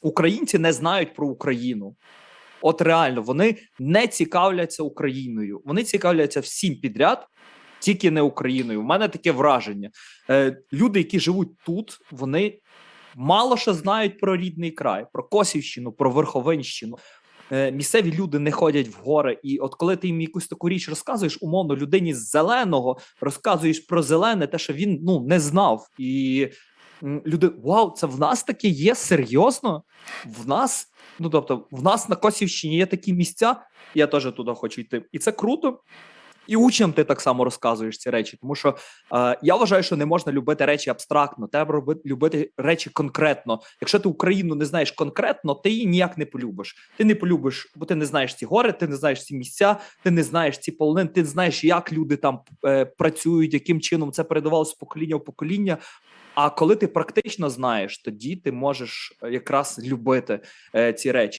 українці не знають про Україну. От реально, вони не цікавляться Україною. Вони цікавляться всім підряд, тільки не Україною. У мене таке враження. Е, люди, які живуть тут, вони мало що знають про рідний край, про Косівщину, про Верховинщину. Е, місцеві люди не ходять в гори. І от коли ти їм якусь таку річ розказуєш, умовно, людині з зеленого розказуєш про зелене, те, що він ну не знав. І люди, вау, це в нас таке є серйозно? В нас, ну тобто, в нас на Косівщині є такі місця. Я теж туди хочу йти. І це круто. І учням ти так само розказуєш ці речі, тому що е, я вважаю, що не можна любити речі абстрактно, треба робити любити речі конкретно. Якщо ти Україну не знаєш конкретно, ти її ніяк не полюбиш. Ти не полюбиш, бо ти не знаєш ці гори, ти не знаєш ці місця, ти не знаєш ці полонини, ти не знаєш, як люди там е, працюють, яким чином це передавалося з покоління в покоління. А коли ти практично знаєш, тоді ти можеш якраз любити е, ці речі.